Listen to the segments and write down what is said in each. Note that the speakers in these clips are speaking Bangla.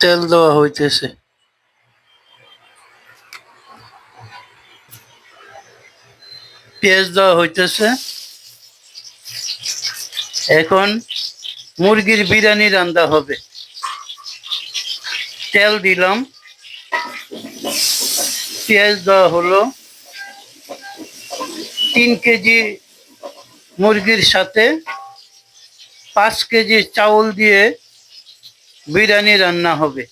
তেল দেওয়া হইতেছে। পেঁয়াজ দেওয়া হইতেছে। এখন মুরগির বিরিয়ানি রান্না হবে। তেল দিলাম। পেঁয়াজ দেওয়া হলো। তিন কেজি মুরগির সাথে পাঁচ কেজি চাউল দিয়ে বিরিয়ানি রান্না হবে।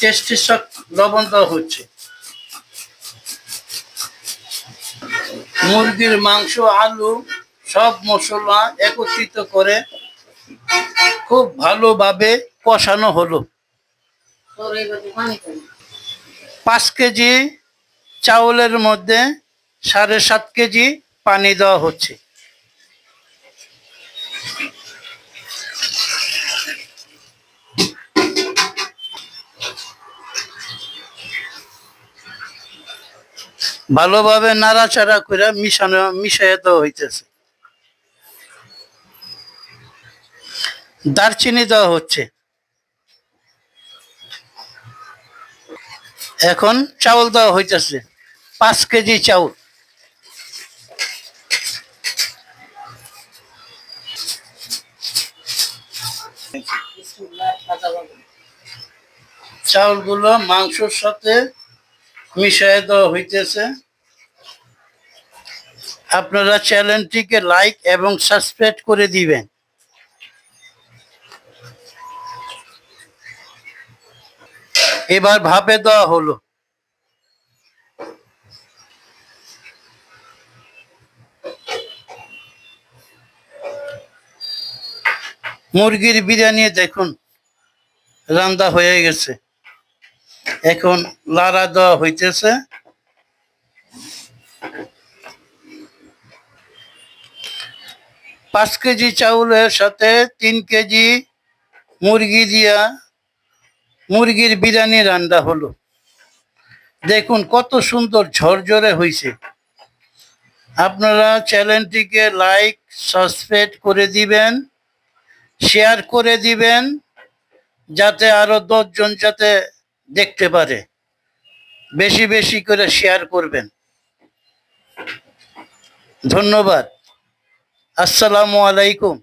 টেস্টি লবণ দেওয়া হচ্ছে। মুরগির মাংস, আলু সব মশলা একত্রিত করে খুব ভালোভাবে কষানো হলো। পাঁচ কেজি চাউলের মধ্যে সাড়ে সাত কেজি পানি দেওয়া হচ্ছে। ভালোভাবে নাড়াচাড়া করে মিশানো, মিশাইয়া দেওয়া হইতেছে। দারচিনি দেওয়া হচ্ছে। এখন চাউল দেওয়া হইতেছে। পাঁচ কেজি চাউল। চাউলগুলো মাংসর সাথে মিশিয়ে দেওয়া হইতেছে। আপনারা চ্যানেলটিকে লাইক এবং সাবস্ক্রাইব করে দিবেন। এবার ভাপে দেওয়া হলো। মুরগির বিরিয়ানি দেখুন, রান্দা হয়ে গেছে। এখন লাড়া দেওয়া হইতেছে। পাঁচ কেজি চাউলের সাথে তিন কেজি মুরগি দিয়া মুরগির বিরিয়ানি রান্না হলো। দেখুন কত সুন্দর ঝরঝরে হয়েছে আপনারা চ্যানেলটিকে লাইক, সাবস্ক্রাইব করে দিবেন, শেয়ার করে দিবেন, যাতে আরও দশজন যাতে দেখতে পারে। বেশি বেশি করে শেয়ার করবেন। ধন্যবাদ। আসসালামু আলাইকুম।